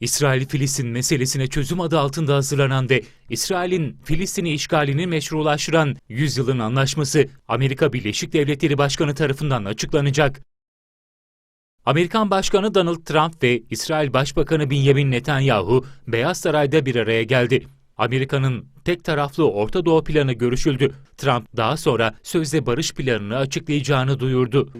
İsrail-Filistin meselesine çözüm adı altında hazırlanan ve İsrail'in Filistin'i işgalini meşrulaştıran 100 yılın anlaşması Amerika Birleşik Devletleri Başkanı tarafından açıklanacak. Amerikan Başkanı Donald Trump ve İsrail Başbakanı Benjamin Netanyahu Beyaz Saray'da bir araya geldi. Amerika'nın tek taraflı Orta Doğu planı görüşüldü. Trump daha sonra sözde barış planını açıklayacağını duyurdu.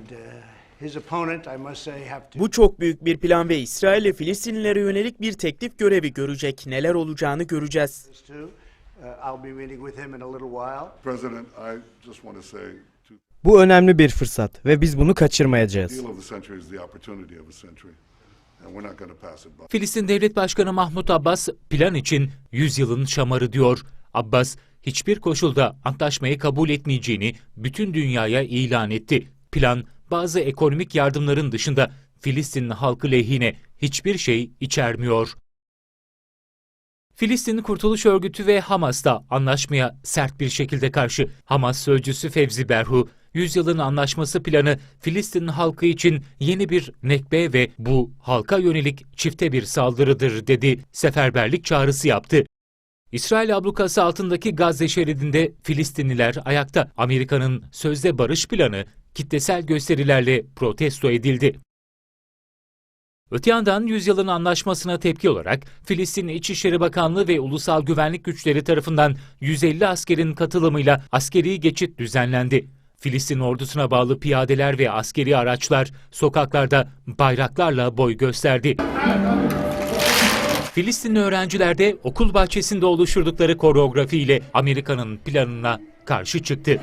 His opponent, I must say, have to Bu çok büyük bir plan ve İsrail'e Filistinlilere yönelik bir teklif görevi görecek. Neler olacağını göreceğiz. Uh, Bu önemli bir fırsat ve biz bunu kaçırmayacağız. Filistin Devlet Başkanı Mahmut Abbas plan için 100 yılın şamarı diyor. Abbas hiçbir koşulda antlaşmayı kabul etmeyeceğini bütün dünyaya ilan etti. Plan bazı ekonomik yardımların dışında Filistin halkı lehine hiçbir şey içermiyor. Filistin Kurtuluş Örgütü ve Hamas da anlaşmaya sert bir şekilde karşı. Hamas sözcüsü Fevzi Berhu, yüzyılın anlaşması planı Filistin halkı için yeni bir nekbe ve bu halka yönelik çifte bir saldırıdır dedi. Seferberlik çağrısı yaptı. İsrail ablukası altındaki Gazze şeridinde Filistinliler ayakta. Amerika'nın sözde barış planı kitlesel gösterilerle protesto edildi. Öte yandan yüzyılın anlaşmasına tepki olarak Filistin İçişleri Bakanlığı ve Ulusal Güvenlik Güçleri tarafından 150 askerin katılımıyla askeri geçit düzenlendi. Filistin ordusuna bağlı piyadeler ve askeri araçlar sokaklarda bayraklarla boy gösterdi. Filistinli öğrenciler de okul bahçesinde oluşturdukları koreografiyle Amerika'nın planına karşı çıktı.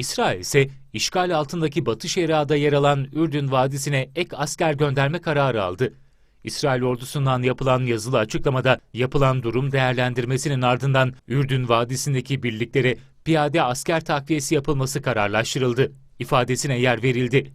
İsrail ise işgal altındaki Batı Şeria'da yer alan Ürdün Vadisi'ne ek asker gönderme kararı aldı. İsrail ordusundan yapılan yazılı açıklamada yapılan durum değerlendirmesinin ardından Ürdün Vadisi'ndeki birliklere piyade asker takviyesi yapılması kararlaştırıldı ifadesine yer verildi.